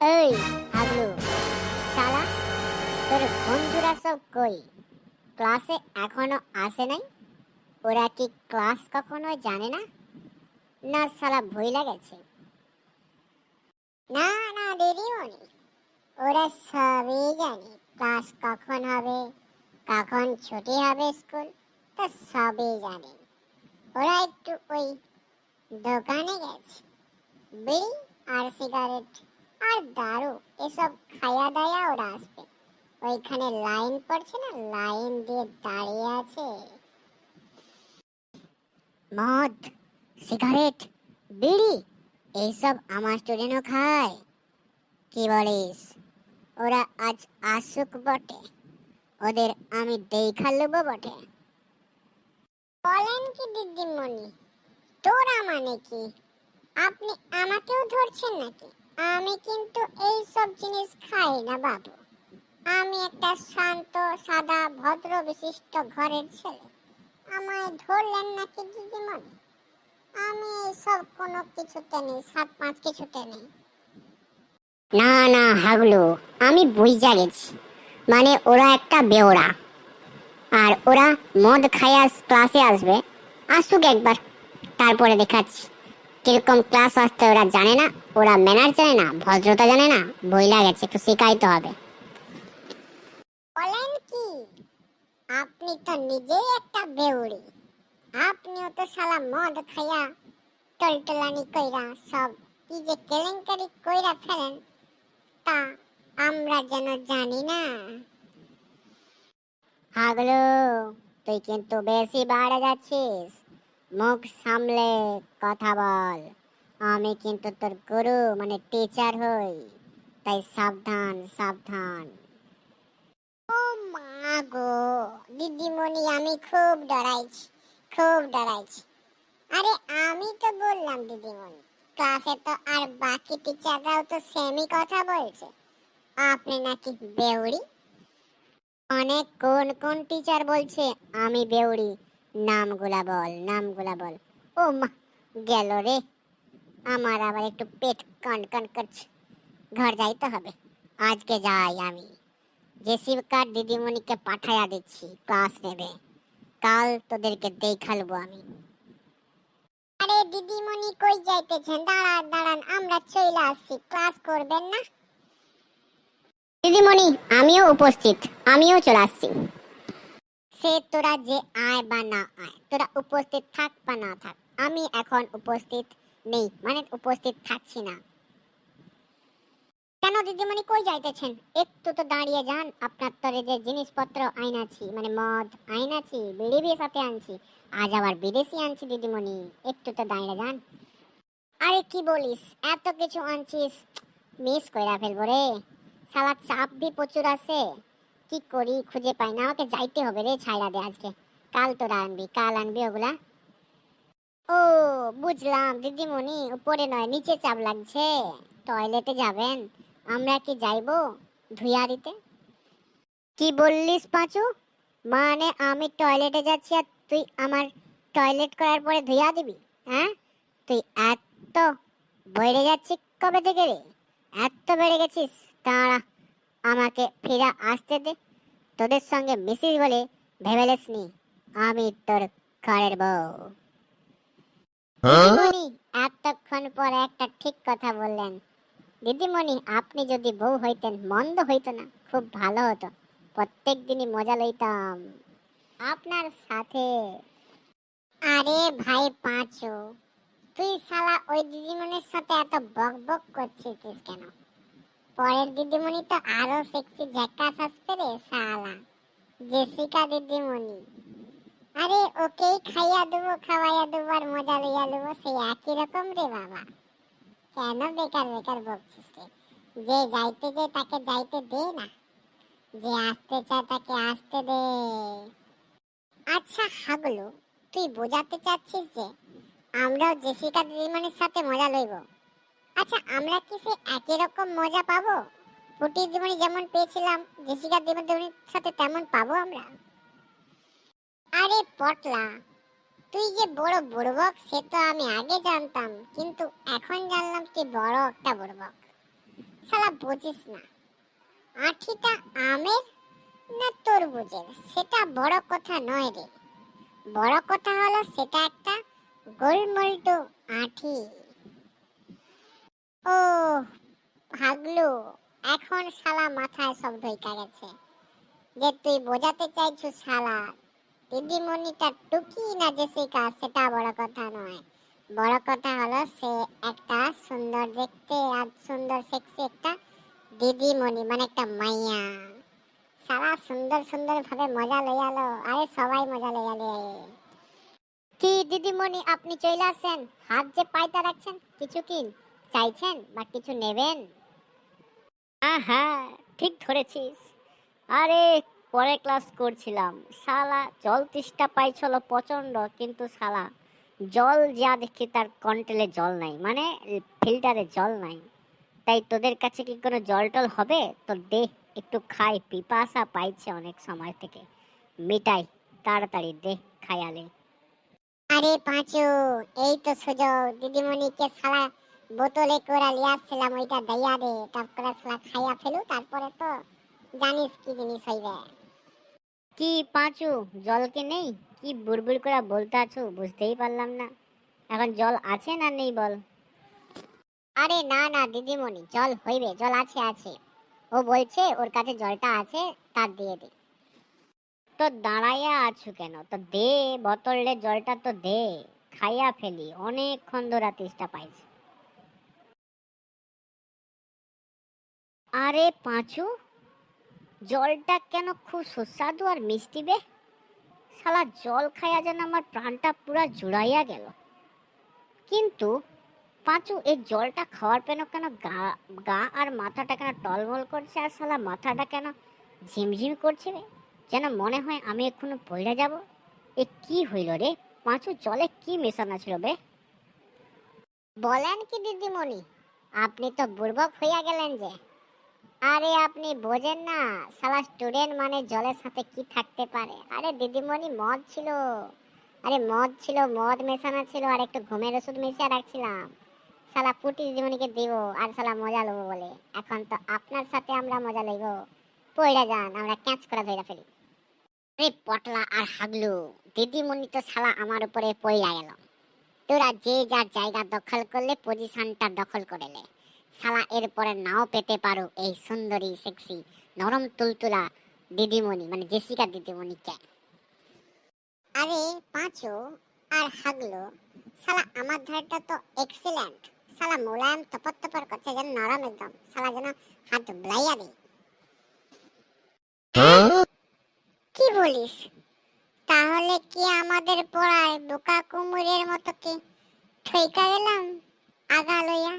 এই হাগলু শালা, তোর বন্ধুরা সব কই? ক্লাসে এখনও আসে নাই? ওরা কি ক্লাস কখনো জানে না? না, শালা ভুই লাগেছে। না না, দিদিমণি, ওরা সবই জানে। ক্লাস কখন হবে, কখন ছুটি হবে স্কুল, তা সবই জানে। ওরা একটু ওই দোকানে গেছে, বিড়ি আর সিগারেট। আর দারু, এসব খায়া দায়া ওরা আসবে। ওইখানে লাইন পড়ছে না, লাইন দিয়ে দাঁড়িয়ে আছে। মদ, সিগারেট, বিড়ি, এইসব আমার স্টুডেন্টও খায়। কি বলিস? ওরা আজ আসুক বটে। ওদের আমি দেখা নেব বটে। বলেন কি দিদিমণি, তোরা মানে কি? আপনি আমাকেও ধরছেন নাকি? আমি কিন্তু এই সব জিনিস খাই না, বাবু। আমি একটা শান্ত, সাদা, ভদ্র, বিশিষ্ট ঘরের ছেলে। আমায় ধরলেন নাকি দিদিমণি? আমি এইসব কোনো কিছুতে নেই, সাত পাঁচ কিছুতে নেই। না না, হাগলু, আমি বুঝা গেছি। মানে ওরা একটা বেওড়া আর ওরা মদ খাইয়া ক্লাসে আসবে। আসুক একবার, তারপরে দেখাচ্ছি। কীরকম ক্লাস আসতে ওরা জানে না ওরা ম্যানার জানে না ভদ্রতা জানে না বইলা গেছে একটু শিখাইতে হবে। বলেন কি? আপনি তো নিজেই একটা বেউড়ি। আপনিও তো শালা মদ খাইয়া টলটলানি কইরা সব কি যে কেলেঙ্কারি কইরা ফেলেন তা আমরা যেন জানি না। হাগলো তুই কিন্তু বেশি বাড়ে যাচ্ছিস। মুখ সামলে কথা বল। আমি কিন্তু তোর গুরু মানে টিচার হই। তাই সাবধান সাবধান। ও মা গো, দিদিমণি, আমি খুব ডরাইছি খুব ডরাইছি। আরে আমি তো বললাম দিদিমণি, ক্লাসে তো আর বাকি টিচাররাও তো সেমই কথা বলছে। আপনি নাকি বেউড়ি? অনেক কোন কোন টিচার বলছে, আমি বেউড়ি। নামগুলা বল নামগুলা বল। ও মা গেল রে। আমার আবার একটু পেট কন কন করছে। ঘর যাইতে হবে। আজকে যাই আমি। জেসিকার দিদিমণিকে পাঠাইয়া দিচ্ছি ক্লাস নেবে। কাল তোদেরকে দেখালবো আমি। আরে দিদিমণি কই যাইতেছেন? দাঁড়ান দাঁড়ান আমরা চলে আসছি। ক্লাস করবেন না? দিদিমণি আমিও উপস্থিত। আমিও চলে আসছি। সে তোরা যে আয় বা না আয়, তোরা উপস্থিত থাক বা না থাক, আমি এখন উপস্থিত নেই মানে উপস্থিত থাকছি না। কেন দিদিমণি কই যাইতেছেন? একটু তো দাঁড়িয়ে যান, আপনার তরে যে জিনিসপত্র আইনাছি মানে মদ আইনাছি বিড়ি বিয়ে সাথে আনছি, আজ আবার বিদেশি আনছি দিদিমণি, একটু তো দাঁড়িয়ে যান। আরে কি বলিস, এত কিছু আনছিস, মিস কইরা ফেলব রে। সালা চাপ বি প্রচুর আছে। কি করি খুঁজে পাই না, আমাকে যাইতে হবে রে ছাইড়া দে আজকে। কাল তোরা আনবি, কাল আনবি ওগুলা। ও, বুঝলাম, দিদিমণি, উপরে নয়, নিচে চাপ লাগছে। টয়লেটে যাবেন, আমরা কি যাইবো ধুইয়া দিতে কি বললিস পাঁচু? মানে আমি টয়লেটে যাচ্ছি আর তুই আমার টয়লেট করার পরে ধুইয়া দিবি হ্যাঁ? তুই এত বেড়ে যাচ্ছিস কবে থেকে রে? এত বেড়ে গেছিস তারা আমাকে ফিরা আসতে দে। তোদের সঙ্গে মিসিস বলে ভেবেলেস নি আমি তোর ঘরের বউ। দিদিমণি এতক্ষণ পর একটা ঠিক কথা বললেন। দিদিমণি আপনি যদি বউ হইতেন মন্দ হইতো না খুব ভালো হতো। প্রত্যেক দিনই মজা লইতাম। আপনার সাথে আরে ভাই পাঁচু তুই শালা ওই দিদিমণির সাথে এত বক বক করছিস কেন? পরের দিদিমণি তো আরও সেক্সি ঝাক্কাস আসবে রে, শালা। জেসিকা দিদিমণি। আরে, ওকেই খাইয়া দেবো, খাওয়াইয়া দেবো আর মজা লইয়া দেবো, সেই একই রকম রে বাবা। কেন বেকার বেকার বকছিস রে? যে যাইতে যে তাকে যাইতে দে না। যে আসতে চায় তাকে আসতে দে। আচ্ছা হাগলু, তুই বোঝাতে চাচ্ছিস যে আমরাও জেসিকা দিদিমণির সাথে মজা লইব। আচ্ছা আমরা কি সে একই রকম মজা পাবো? ফুটি দিদিমণি যেমন পেয়েছিলাম, জেসিকা দিদিমণির সাথে তেমন পাবো আমরা? আরে পটলা, তুই যে বড় বুড়বক, সে তো আমি আগে জানতাম, কিন্তু এখন জানলাম তুই বড় একটা বুড়বক। শালা বুঝিস না, আঠিটা আমের না তরমুজের? সেটা বড় কথা নয় রে। বড় কথা হলো সেটা একটা গোলমল্টু আঠি। ও এখন শালা মাথায় সব গেছে। যে তুই বোঝাতে চাইছো শালা, দিদিমণিটা টুকি না সেটা বড় কথা নয়। বড় কথা হলো সে একটা সুন্দর দেখতে আর সুন্দর সেক্সি একটা দিদিমণি মানে একটা মাইয়া। সারা সুন্দর সুন্দর ভাবে মজা লইয়ালো আরে সবাই মজা লইয়ালে কি দিদিমণি, আপনি চলে আসেন? হাত যে পাইতা রাখছেন, কিছু কি চাইছেন বা কিছু নেবেন? হ্যাঁ ঠিক ধরেছিস। আরে পরে ক্লাস করছিলাম। শালা, জল তেষ্টা পাইছিল প্রচণ্ড কিন্তু শালা, জল যা দেখি তার কন্টেলে জল নাই মানে ফিল্টারে জল নাই। তাই তোদের কাছে কি কোনো জল টল হবে? তো দে, একটু খাই। পিপাসা পাইছে অনেক সময় থেকে। মিটাই, তাড়াতাড়ি দে খায়ালে আরে পাঁচু, এই তো সুযোগ। দিদিমণিকে সারা বোতলে করে লিয়ে আসছিলাম ওইটা দিয়া দে তারপরে সালা খাইয়া ফেলু তারপরে তো জানিস কি জিনিস হইবে। কি পাঁচু জল কি নেই? কি বুড়বুড় করে বলতে আছো বুঝতেই পারলাম না। এখন জল আছে না নেই বল? আরে না না দিদিমণি জল হইবে জল আছে আছে। ও বলছে ওর কাছে জলটা আছে তার দিয়ে দে। তো দাঁড়াইয়া আছো কেন? তো দে বোতলে জলটা তো দে খাইয়া ফেলি অনেকক্ষণ ধরে তেষ্টা পাইছে। আরে পাঁচু, জলটা কেন খুব সুস্বাদু আর মিষ্টি বে? শালা জল খাইয়া যেন আমার প্রাণটা পুরা জুড়াইয়া গেল। কিন্তু পাঁচু, এই জলটা খাওয়ার পেন কেন গা গা আর মাথাটা কেন টলমল করছে আর শালা মাথাটা কেন ঝিমঝিম করছে রে যেন মনে হয় আমি এক্ষুনি পড়ে যাব। এ কি হইল রে? পাঁচু, জলে কি মেশানো ছিল বে? বলেন কি দিদিমণি, আপনি তো বুর্বক হইয়া গেলেন যে। আরে আপনি বোঝেন না সালা স্টুডেন্ট মানে জলের সাথে কি থাকতে পারে? আরে দিদিমণি মদ ছিল। আরে মদ ছিল, মদ মেশানো ছিল, আর একটু ঘুমের ওষুধ মিশিয়ে রাখছিলাম। সালা পুটি দিদিমণিকে দিব, আর সালা মজা লবো বলে। এখন তো আপনার সাথে আমরা মজা লইব। পয়রা যান, আমরা ক্যাচ করে ধরে ফেলি। আরে পটলা আর হাগলু, দিদিমণি তো সালা আমার উপরে পয়রা গেল। তোরা যে যার জায়গা দখল করলে পজিশনটা দখল করে নে। শালা এরপরে নাও পেতে পারো এই সুন্দরী সেক্সি নরম তুলতুলা দিদিমণি মানে জেসিকা দিদিমণিকে। আরে পাঁচু আর হাগলো শালা আমার ধারটা তো এক্সিলেন্ট শালা মোলায়েম তপর তপর করছে যেন নরম একদম। শালা যেন হাত ব্লাইয়া দে কি বলিস? তাহলে কি আমাদের পড়ায় বোকা কুমুরের মতো কি ঠইকা গেলাম? আগা লইয়া।